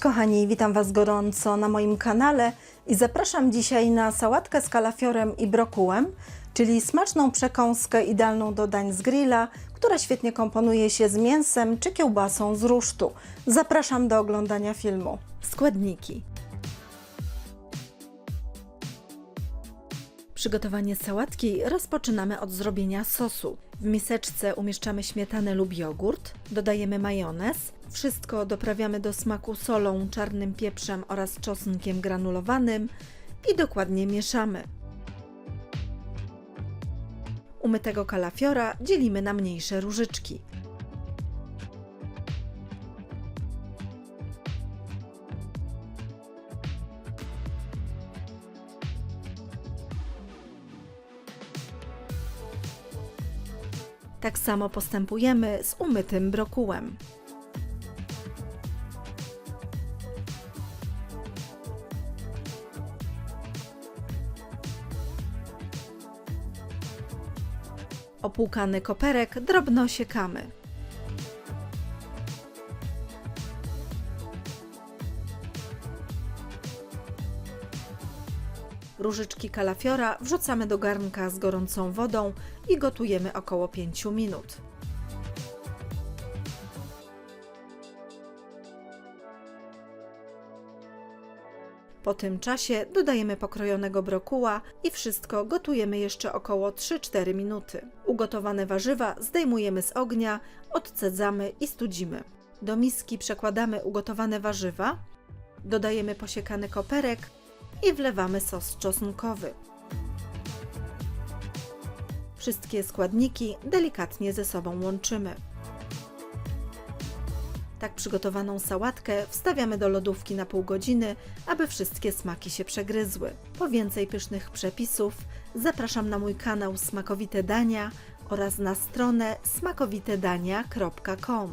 Kochani, witam Was gorąco na moim kanale i zapraszam dzisiaj na sałatkę z kalafiorem i brokułem, czyli smaczną przekąskę idealną do dań z grilla, która świetnie komponuje się z mięsem czy kiełbasą z rusztu. Zapraszam do oglądania filmu. Składniki. Przygotowanie sałatki rozpoczynamy od zrobienia sosu. W miseczce umieszczamy śmietanę lub jogurt, dodajemy majonez, wszystko doprawiamy do smaku solą, czarnym pieprzem oraz czosnkiem granulowanym i dokładnie mieszamy. Umytego kalafiora dzielimy na mniejsze różyczki. Tak samo postępujemy z umytym brokułem. Opłukany koperek drobno siekamy. Różyczki kalafiora wrzucamy do garnka z gorącą wodą i gotujemy około 5 minut. Po tym czasie dodajemy pokrojonego brokuła i wszystko gotujemy jeszcze około 3-4 minuty. Ugotowane warzywa zdejmujemy z ognia, odcedzamy i studzimy. Do miski przekładamy ugotowane warzywa, dodajemy posiekany koperek i wlewamy sos czosnkowy. Wszystkie składniki delikatnie ze sobą łączymy. Tak przygotowaną sałatkę wstawiamy do lodówki na pół godziny, aby wszystkie smaki się przegryzły. Po więcej pysznych przepisów zapraszam na mój kanał Smakowite Dania oraz na stronę smakowitedania.com.